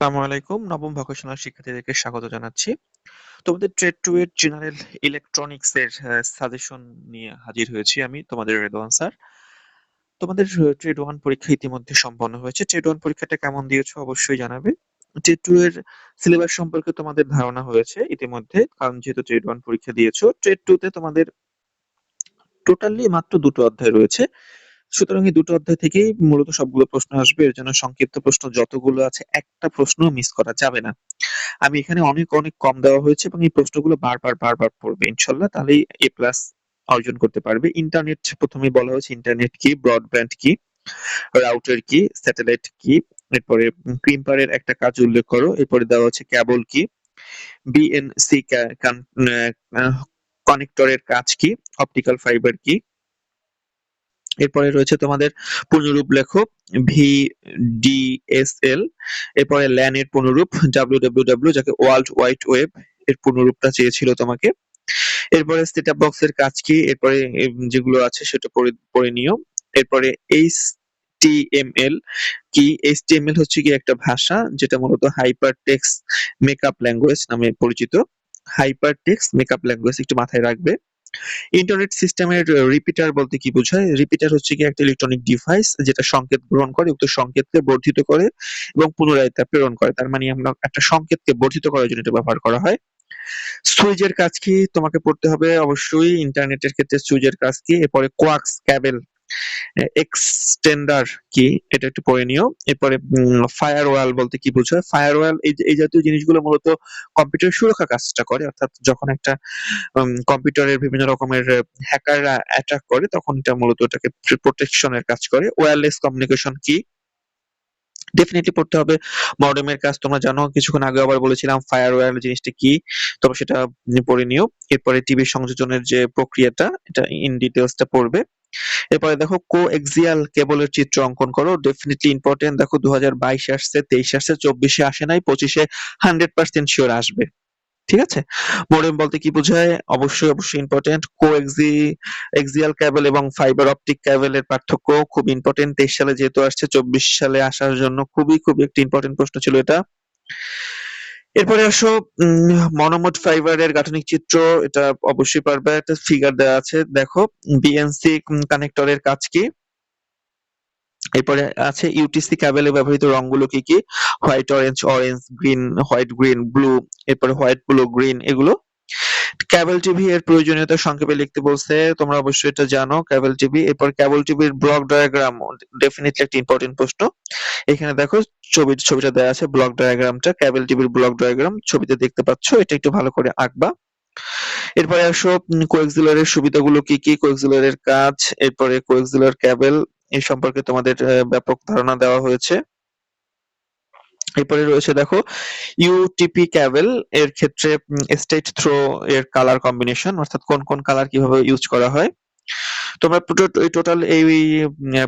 আসসালামু আলাইকুম। নবম ভোকেশনাল শিক্ষার্থীদেরকে স্বাগত জানাচ্ছি। তোমাদের ট্রেড টু এর জেনারেল ইলেকট্রনিক্স এর সাজেশন নিয়ে হাজির হয়েছি আমি, তোমাদের রেদওয়ান স্যার তোমাদের ট্রেড ওয়ান পরীক্ষা ইতিমধ্যে সম্পন্ন হয়েছে। ট্রেড ওয়ান পরীক্ষাটা কেমন দিয়েছ অবশ্যই জানাবে। ট্রেড টু এর সিলেবাস সম্পর্কে তোমাদের ধারণা হয়েছে ইতিমধ্যে, কারণ যেহেতু ট্রেড ওয়ান পরীক্ষা দিয়েছ ট্রেড টু তে তোমাদের টোটালি মাত্র দুটো অধ্যায় রয়েছে। সুতরাং এই দুটো অধ্যায় থেকেই মূলত সবগুলো প্রশ্ন আসবে। এর জন্য সংক্ষিপ্ত প্রশ্ন, যতগুলো আছে, একটা প্রশ্ন মিস করা যাবে না। আমি এখানে অনেক অনেক কম দেওয়া হয়েছে এবং এই প্রশ্নগুলো বারবার বারবার পড়বে, ইনশাল্লাহ। তাহলেই এ প্লাস অর্জন করতে পারবে। ইন্টারনেট, প্রথমেই বলা হয়েছে ইন্টারনেট কি ব্রডব্যান্ড কি রাউটার কি স্যাটেলাইট কি, এরপরে ক্রিম্পারের একটা কাজ উল্লেখ করো, এরপরে দেওয়া হচ্ছে ক্যাবল কি বিএনসি কানেক্টরের কাজ কি অপটিক্যাল ফাইবার কি এরপরে রয়েছে তোমাদের পুনরূপ লেখো ভিডিএসএল এরপরে ল্যান এর পুনরূপ ডাব্লিউ ডাব্লিউ ডাব্লিউ যাকে ওয়ার্ল্ড ওয়াইড ওয়েব এর পুনরূপটা চেয়েছিল তোমাকে। এরপরে সেটআপ বক্স এর কাজ কি? এরপরে যেগুলো আছে সেটা পড়ে নিও। এরপরে এইচ টিএমএল কি? এইচটিএমএল হচ্ছে কি একটা ভাষা যেটা মূলত হাইপার টেক্সট মেকআপ ল্যাঙ্গুয়েজ নামে পরিচিত। হাইপার টেক্সট মেকআপ ল্যাঙ্গুয়েজ একটু মাথায় রাখবে। ইন্টারনেট সিস্টেমের রিপিটার বলতে কি বোঝায়? রিপিটার হচ্ছে কি একটা ইলেকট্রনিক ডিভাইস যেটা সংকেত গ্রহণ করে, উক্ত সংকেতকে বর্ধিত করে এবং পুনরায় তা প্রেরণ করে। তার মানে আমরা একটা সংকেতকে বর্ধিত করার জন্য এটা ব্যবহার করা হয়। সুইজের কাজ কি? তোমাকে পড়তে হবে অবশ্যই। ইন্টারনেটের ক্ষেত্রে সুইজের কাজ কি? এরপরে কোয়াক্স ক্যাবেল এক্সটেন্ডার কি এটা একটু পড়ে নিও। এরপরে ফায়ারওয়াল বলতে কি বোঝায় ফায়ারওয়াল এই এই জাতীয় জিনিসগুলো মূলত কম্পিউটার সুরক্ষা কাজটা করে। অর্থাৎ যখন একটা কম্পিউটারের বিভিন্ন রকমের হ্যাকাররা অ্যাটাক করে, তখন এটা মূলত এটাকে প্রোটেকশনের কাজ করে। ওয়্যারলেস কমিউনিকেশন কি ডেফিনেটলি পড়তে হবে। মডেমের কাজ তোমরা জানো, কিছুক্ষণ আগে আবার বলেছিলাম ফায়ারওয়্যার জিনিসটা কি, তবে সেটা পড়ে নিও। এরপরে টিভি সংযোজনের যে প্রক্রিয়াটা, এটা ইন ডিটেলসটা পড়বে। এরপরে দেখো কো এক্সিয়াল কেবলের চিত্র অঙ্কন করো। ডেফিনেটলি ইম্পর্টেন্ট দেখো দু বাইশে আসছে, তেইশে আসছে, চব্বিশে আসে নাই, পঁচিশে হান্ড্রেড পার্সেন্ট শিওর আসবে। ঠিক আছে? মডেম বলতে কি বোঝায়? অবশ্যই অবশ্যই important co axi axial cable এবং ফাইবার অপটিক ক্যাবেলের পার্থক্য খুব ইম্পর্টেন্ট তেইশ সালে যেহেতু আসছে, চব্বিশ সালে আসার জন্য খুবই খুবই একটি ইম্পর্টেন্ট প্রশ্ন ছিল এটা। এরপরে আসো মনোমোড ফাইবারের গাঠনিক চিত্র। এটা অবশ্যই পারবে। একটা ফিগার দেওয়া আছে। দেখো বিএনসি কানেক্টরের কাজ কি? এরপরে আছে ইউটিসি ক্যাবেলে ব্যবহৃত রংগুলো কি কি? White orange orange green white green blue এরপরে হোয়াইট ব্লু গ্রিন এগুলো। ক্যাবল টিভি এর প্রয়োজনীয়তা সংক্ষেপে লিখতে বলছে, তোমরা অবশ্যই এটা জানো ক্যাবল টিভি এরপর ক্যাবল টিভির ব্লক ডায়াগ্রাম ডেফিনেটলি একটা ইম্পর্টেন্ট প্রশ্ন। এখানে দেখো, ছবি, ছবিটা দেওয়া আছে ব্লক ডায়াগ্রামটা ক্যাবল টিভির ব্লক ডায়াগ্রাম ছবিতে দেখতে পাচ্ছ, এটা একটু ভালো করে আঁকবা। এরপরে আসো কোয়েক্সিলারের সুবিধাগুলো কি কি? কোয়েক্সিলারের কাজ, এরপরে কোয়েক্সিলার ক্যাবেল এই সম্পর্কে তোমাদের ব্যাপক ধারণা দেওয়া হয়েছে। এরপরে রয়েছে দেখো ইউটিপি ক্যাবেল এর ক্ষেত্রে স্টেট থ্রো এর কালার কম্বিনেশন অর্থাৎ কোন কোন কালার কীভাবে ইউজ করা হয়। তোমরা টোটাল এই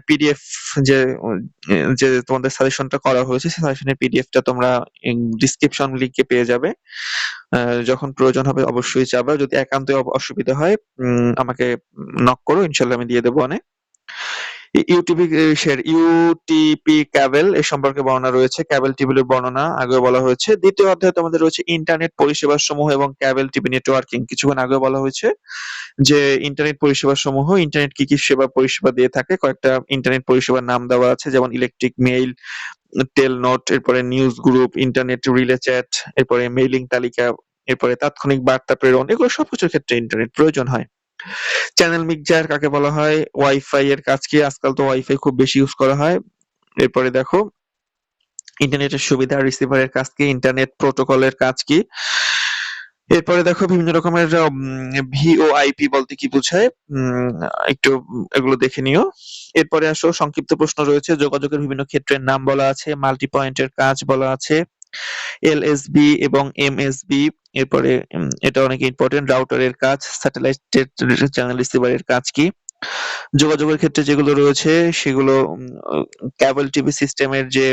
পিডিএফ যে যে তোমাদের সাজেশনটা করা হয়েছে, সেই সাজেশনের পিডিএফটা তোমরা ডিসক্রিপশন লিংকে পেয়ে যাবে। যখন প্রয়োজন হবে অবশ্যই যাবে। যদি একান্তই অসুবিধা হয় আমাকে নক করো ইনশাল্লাহ আমি দিয়ে দেবো অনেক। ইউটিপি ইউটিপি ক্যাবেল এ সম্পর্কে বর্ণনা রয়েছে। ক্যাবেল টিভির বর্ণনা আগে বলা হয়েছে। দ্বিতীয় অধ্যায়ে তোমাদের রয়েছে ইন্টারনেট পরিষেবা সমূহ এবং ক্যাবেল টিভি নেটওয়ার্কিং কিছুক্ষণ আগে বলা হয়েছে যে ইন্টারনেট পরিষেবা সমূহ ইন্টারনেট কি কি সেবা পরিষেবা দিয়ে থাকে, কয়েকটা ইন্টারনেট পরিষেবার নাম দেওয়া আছে, যেমন ইলেকট্রিক মেইল টেল নোট এরপরে news group internet relay chat এরপরে মেইলিং তালিকা এরপরে তাৎক্ষণিক বার্তা প্রেরণ, এগুলো সবকিছুর ক্ষেত্রে ইন্টারনেট প্রয়োজন হয়। চ্যানেল মিক্সার কাকে বলা হয়? ওয়াইফাই এর কাজ কি? আজকাল তো ওয়াইফাই খুব বেশি ইউজ করা হয়। এরপরে দেখো, ইন্টারনেটের সুবিধা রিসিভারের কাজ কি? ইন্টারনেট প্রোটোকলের কাজ কি? এরপরে দেখো, বিভিন্ন রকমের ভিওআইপি বলতে কি বোঝায়? একটু এগুলো দেখে নিও। এরপরে আসো, সংক্ষিপ্ত প্রশ্ন রয়েছে। যোগাযোগের বিভিন্ন ক্ষেত্রের নাম বলা আছে মাল্টি পয়েন্টের কাজ বলা আছে এলএসবি এবং এমএসবি এরপরে এটা অনেক ইম্পর্টেন্ট রাউটারের কাজ স্যাটেলাইট চ্যানেল রিসিভারের কাজ কি? যোগাযোগের ক্ষেত্রে যেগুলো রয়েছে, সেগুলো ক্যাবল টিভি সিস্টেমের যে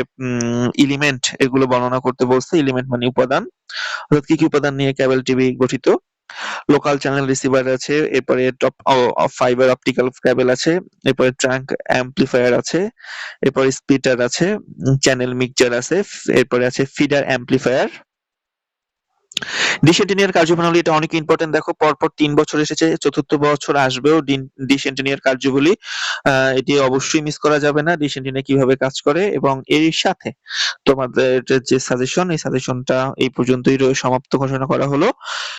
এলিমেন্ট এগুলো বর্ণনা করতে বলছে এলিমেন্ট মানে উপাদান। অর্থাৎ কি কি উপাদান নিয়ে ক্যাবল টিভি গঠিত? লোকাল চ্যানেল রিসিভার আছে, এরপরে টপ ফাইবার অপটিক্যাল কেবল আছে, এরপরে ট্রাঙ্ক অ্যাম্পলিফায়ার আছে, এরপরে স্পিটার আছে চ্যানেল মিক্সচার আছে, এরপরে আছে ফিডার অ্যাম্পলিফায়ার ডিশ এন্টিনিয়ার কার্যপ্রণালী এটা অনেক ইম্পর্টেন্ট দেখো পরপর তিন বছর এসেছে চতুর্থ বছর আসবেও কার্যগুলি আহ, এটি অবশ্যই মিস করা যাবে না ডিশ এন্টিনিয়া কীভাবে কাজ করে এবং এর সাথে তোমাদের যে সাজেশন এই সাজেশনটা এই পর্যন্তই রয়ে- সমাপ্ত ঘোষণা করা হলো।